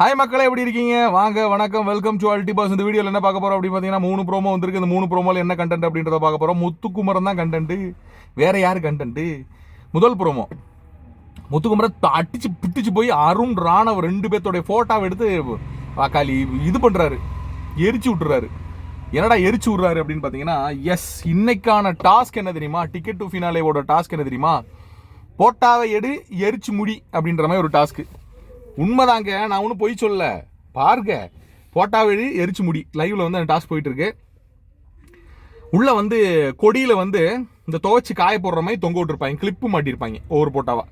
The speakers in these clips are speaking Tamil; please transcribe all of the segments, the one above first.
ஹாய் மக்களே எப்படி இருக்கீங்க? வாங்க வணக்கம். வெல்கம் டு அல்டி பாஸ் இந்த வீடியோவில் என்ன பார்க்க போகிறோம் அப்படின்னு பார்த்தீங்கன்னா மூணு ப்ரோமோ வந்திருக்கு. இந்த மூணு ப்ரோமோல என்ன கண்டென்ட் அப்படின்றத பார்க்க போகிறோம் முத்துக்குமரன் தான் கண்டென்ட்டு வேற யார் கண்டென்ட்டு முதல் ப்ரோமோ முத்துக்குமரன் அடிச்சு பிடிச்சு போய் அருண் ராணவ் ரெண்டு பேர்த்தோடைய ஃபோட்டோவை எடுத்து வாக்காளி இது பண்ணுறாரு எரிச்சு விட்டுறாரு. என்னடா எரிச்சு விட்றாரு அப்படின்னு பார்த்தீங்கன்னா எஸ் இன்னைக்கான டாஸ்க் என்ன தெரியுமா? டிக்கெட் டு ஃபினாலேவோட டாஸ்க் என்ன தெரியுமா? போட்டாவை எடு எரிச்சு முடி அப்படின்ற மாதிரி ஒரு டாஸ்க்கு உண்மைதாங்க நான் ஒன்றும் பொய் சொல்ல பாருங்க போட்டாவை எடு எரிச்சு முடி. லைவில் வந்து அந்த டாஸ்க் போயிட்டுருக்கு உள்ளே வந்து கொடியில் வந்து இந்த துவச்சி காய போடுற மாதிரி தொங்க விட்டுருப்பாங்க கிளிப்பு மாட்டியிருப்பாங்க ஒவ்வொரு போட்டாவா.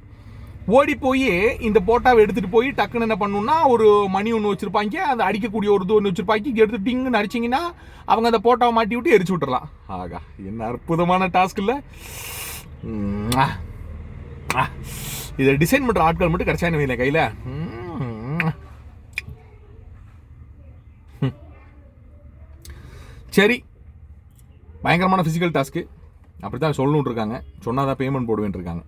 ஓடி போய் இந்த போட்டாவை எடுத்துகிட்டு போய் டக்குன்னு என்ன பண்ணணுன்னா ஒரு மணி ஒன்று வச்சிருப்பாங்க அதை அடிக்கக்கூடிய ஒரு இது ஒன்று வச்சுருப்பாங்க இங்கே எடுத்து டிங்குன்னு அடிச்சிங்கன்னா அவங்க அந்த போட்டாவை மாட்டி விட்டு எரிச்சு விட்டுறலாம். ஆகா என்ன அற்புதமான டாஸ்க் இல்லை. இதை டிசைன் பண்ணுற ஆட்கள் மட்டும் கிடைச்சா என்ன கையில். சரி. பயங்கரமான ஃபிசிக்கல் டாஸ்க்கு அப்படி தான் சொல்லணும்னு இருக்காங்க. சொன்னால் தான் பேமெண்ட் போடுவேன் இருக்காங்க.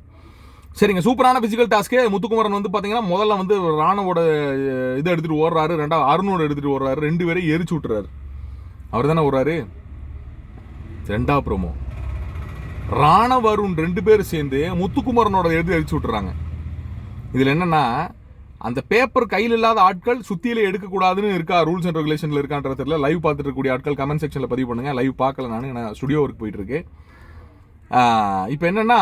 சரிங்க சூப்பரான ஃபிசிக்கல் டாஸ்க்கு முத்துக்குமரன் வந்து பார்த்தீங்கன்னா முதல்ல வந்து ராணுவோட இதை எடுத்துகிட்டு ஓடுறாரு. ரெண்டாவது அருணோட எடுத்துகிட்டு ஓடுறாரு. ரெண்டு பேரையும் எரிச்சு விட்டுறாரு. அவர் தானே ஓடுறாரு? ரெண்டாவது ப்ரோமோ ராணவருண் ரெண்டு பேரும் சேர்ந்து முத்துக்குமரனோட எழுதி அழிச்சு விட்டுறாங்க. இதில் என்னன்னா அந்த பேப்பர் கையில் இல்லாத ஆட்கள் சுத்தியில எடுக்கக்கூடாதுன்னு இருக்கா? ரூல்ஸ் அண்ட் ரெகுலேஷன்ல இருக்கான்ற தெரியல. லைவ் பார்த்துட்டு இருக்கக்கூடிய ஆட்கள் கமெண்ட் செக்ஷன்ல பதிவு பண்ணுங்க. லைவ் பார்க்கல நான். நான் ஸ்டுடியோ ஒர்க் போயிட்டு இருக்கு. இப்போ என்னன்னா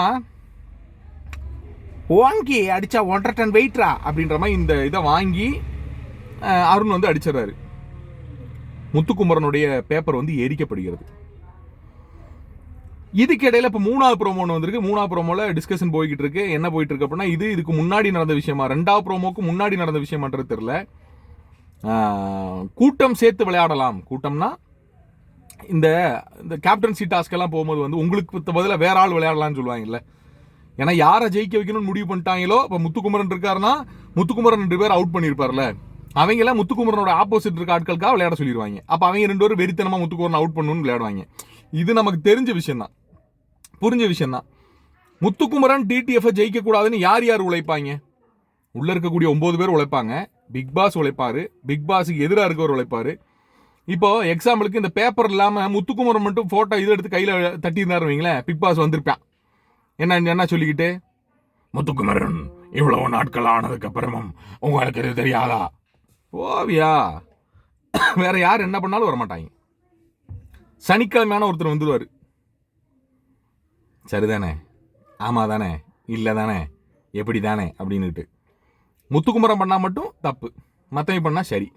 வாங்கி அடிச்சா ஒன்றரை டன் வெயிட்ரா அப்படின்ற மாதிரி இந்த இதை வாங்கி அருண் வந்து அடிச்சிடுறாரு. முத்துக்குமரனுடைய பேப்பர் வந்து எரிக்கப்படுகிறது. இதுக்கு இடையில இப்போ மூணாவது ப்ரோமோ ஒன்று வந்திருக்கு. மூணாவது ப்ரோமோல டிஸ்கஷன் போய்கிட்டு இருக்கு. என்ன போயிட்டு இருக்கு அப்படின்னா இது இதுக்கு முன்னாடி நடந்த விஷயமா? ரெண்டாவது ப்ரோமோக்கு முன்னாடி நடந்த விஷயமான்றது தெரியல. கூட்டம் சேர்த்து விளையாடலாம். கூட்டம்னா இந்த இந்த கேப்டன்சி டாஸ்க் எல்லாம் போகும்போது வந்து உங்களுக்கு பதிலாக வேற ஆள் விளையாடலாம்னு சொல்லுவாங்கல்ல. ஏன்னா யாரை ஜெயிக்க வைக்கணும்னு முடிவு பண்ணிட்டாங்களோ இப்போ முத்துக்குமரன் இருக்காருன்னா முத்துக்குமரன் ரெண்டு பேர் அவுட் பண்ணியிருப்பார்ல அவங்களாம் முத்துக்குமரனோட ஆப்போசிட் இருக்க ஆட்களுக்காக விளையாட சொல்லிடுவாங்க அப்போ அவங்க ரெண்டு பேரும் வெறித்தனமாக முத்துக்குமரன் அவுட் பண்ணணும்னு விளையாடுவாங்க. இது நமக்கு தெரிஞ்ச விஷயம் தான் புரிஞ்ச விஷயம் தான் முத்துக்குமரன் டிடிஎஃப் ஜெயிக்க கூடாதுன்னு யார் யார் உழைப்பாங்க? உள்ள இருக்கக்கூடிய ஒன்பது பேர் உழைப்பாங்க. பிக் பாஸ் உழைப்பாரு. பிக் பாஸுக்கு எதிராக இருக்கவர் உழைப்பாரு. இப்போ எக்ஸாம்பிளுக்கு இந்த பேப்பர் இல்லாம முத்துக்குமரன் மட்டும் போட்டோ இது எடுத்து கையில தட்டி இருந்தாரு வைங்களேன் பிக் பாஸ் வந்திருப்பான். என்ன என்ன சொல்லிக்கிட்டு? முத்துக்குமரன் இவ்வளவு நாட்கள் ஆனதுக்கு அப்புறமும் உங்களுக்கு இது தெரியாதா? ஓவியா வேற யார் என்ன பண்ணாலும் வர மாட்டாங்க சனிக்கிழமையான ஒருத்தர் வந்துருவாரு. சரிதானே? ஆமா தானே இல்லை தானே எப்படி தானே அப்படின்னுட்டு. முத்துக்குமரம் பண்ணால் மட்டும் தப்பு. மற்றவங்க பண்ணால் சரி.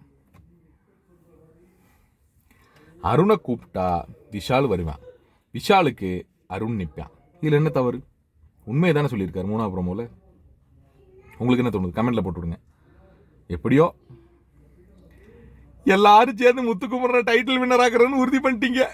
அருணை கூப்பிட்டா விஷால் வருவான். விஷாலுக்கு அருண் நிற்பான் இதில் என்ன தவறு? உண்மையை தானே சொல்லியிருக்காரு மூணா ப்ரோமோல. உங்களுக்கு என்ன தோணுது? கமெண்டில் போட்டு விடுங்க. எப்படியோ? எல்லாரும் சேர்ந்து முத்துக்குமரனை டைட்டில் வின்னர் ஆக்குறேன்னு உறுதி பண்ணிட்டீங்க.